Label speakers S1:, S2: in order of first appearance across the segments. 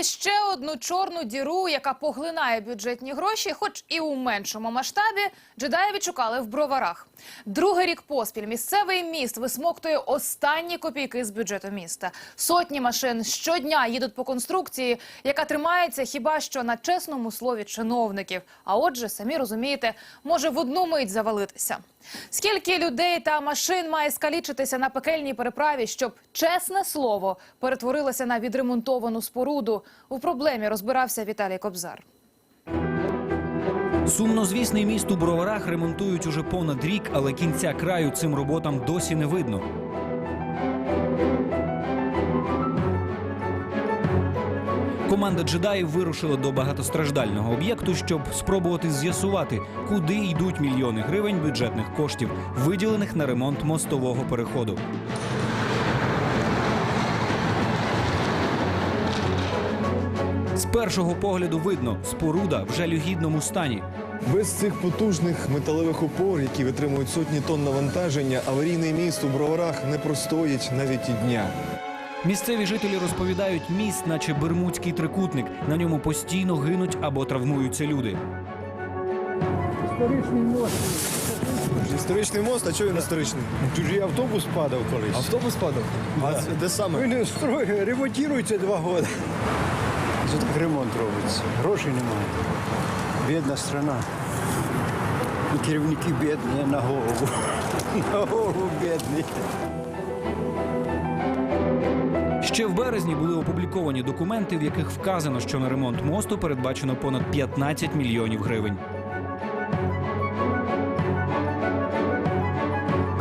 S1: І ще одну чорну діру, яка поглинає бюджетні гроші, хоч і у меншому масштабі, джедаї відшукали в броварах. Другий рік поспіль місцевий міст висмоктує останні копійки з бюджету міста. Сотні машин щодня їдуть по конструкції, яка тримається хіба що на чесному слові чиновників. А отже, самі розумієте, може в одну мить завалитися. Скільки людей та машин має скалічитися на пекельній переправі, щоб чесне слово перетворилося на відремонтовану споруду? У проблемі розбирався Віталій Кобзар.
S2: Сумнозвісний міст у Броварах ремонтують уже понад рік, але кінця краю цим роботам досі не видно. Команда джедаїв вирушила до багатостраждального об'єкту, щоб спробувати з'ясувати, куди йдуть мільйони гривень бюджетних коштів, виділених на ремонт мостового переходу. З першого погляду видно, споруда в жалюгідному стані.
S3: Без цих потужних металевих опор, які витримують сотні тонн навантаження, аварійний міст у броварах не простоїть навіть і дня.
S2: Місцеві жителі розповідають, міст, наче бермудський трикутник. На ньому постійно гинуть або травмуються люди.
S3: Історичний мост, а чого він історичний?
S4: Чужий автобус падав колись.
S3: Автобус падав? А це де саме?
S4: Він строй, ремонтується два роки. Це так ремонт робиться. Грошей немає. Бідна страна. І керівники бідні на голову. На голову бідні.
S2: Ще в березні були опубліковані документи, в яких вказано, що на ремонт мосту передбачено понад 15 мільйонів гривень.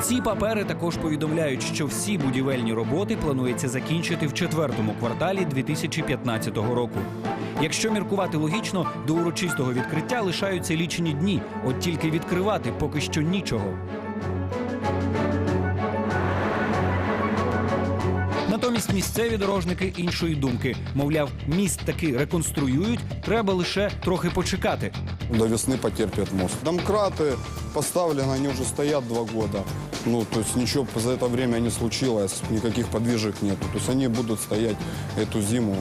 S2: Ці папери також повідомляють, що всі будівельні роботи планується закінчити в четвертому кварталі 2015 року. Якщо міркувати логічно, до урочистого відкриття лишаються лічені дні, от тільки відкривати поки що нічого. Натомість місцеві дорожники іншої думки. Мовляв, міст таки реконструюють, треба лише трохи почекати.
S5: До весны потерпят мост. Домкраты поставлены, они уже стоят два года. Ну, то есть ничего за это время не случилось, никаких подвижек нету. То есть они будут стоять эту зиму.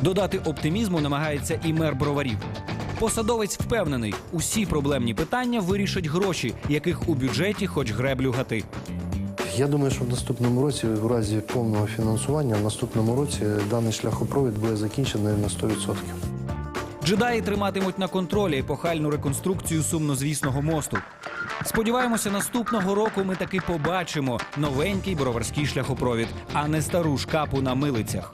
S2: Додати оптимізму намагається і мер броварів. Посадовець впевнений, усі проблемні питання вирішать гроші, яких у бюджеті хоч греблю гати.
S6: Я думаю, що в наступному році, в разі повного фінансування, в наступному році даний шляхопровід буде закінчений на 100%.
S2: Джедаї триматимуть на контролі епохальну реконструкцію сумнозвісного мосту. Сподіваємося, наступного року ми таки побачимо новенький броварський шляхопровід, а не стару шкапу на милицях.